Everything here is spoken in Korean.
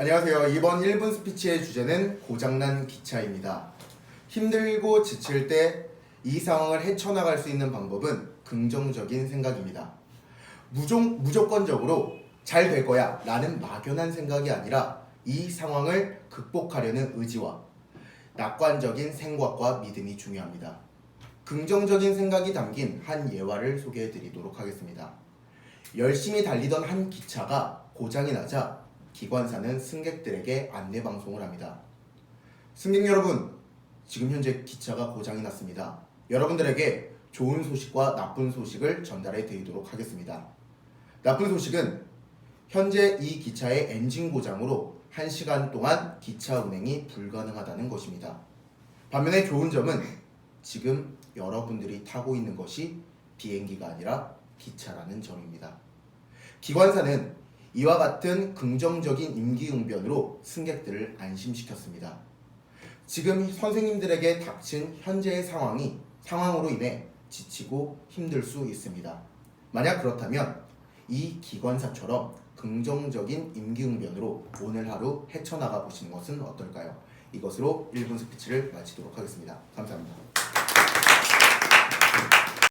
안녕하세요. 이번 1분 스피치의 주제는 고장난 기차입니다. 힘들고 지칠 때 이 상황을 헤쳐나갈 수 있는 방법은 긍정적인 생각입니다. 무조, 무조건적으로 잘 될 거야 라는 막연한 생각이 아니라 이 상황을 극복하려는 의지와 낙관적인 생각과 믿음이 중요합니다. 긍정적인 생각이 담긴 한 예화를 소개해 드리도록 하겠습니다. 열심히 달리던 한 기차가 고장이 나자 기관사는 승객들에게 안내 방송을 합니다. 승객 여러분, 지금 현재 기차가 고장이 났습니다. 여러분들에게 좋은 소식과 나쁜 소식을 전달해 드리도록 하겠습니다. 나쁜 소식은 현재 이 기차의 엔진 고장으로 1시간 동안 기차 운행이 불가능하다는 것입니다. 반면에 좋은 점은 지금 여러분들이 타고 있는 것이 비행기가 아니라 기차라는 점입니다. 기관사는 이와 같은 긍정적인 임기응변으로 승객들을 안심시켰습니다. 지금 선생님들에게 닥친 현재의 상황이 상황으로 인해 지치고 힘들 수 있습니다. 만약 그렇다면 이 기관사처럼 긍정적인 임기응변으로 오늘 하루 헤쳐나가 보시는 것은 어떨까요? 이것으로 1분 스피치를 마치도록 하겠습니다. 감사합니다.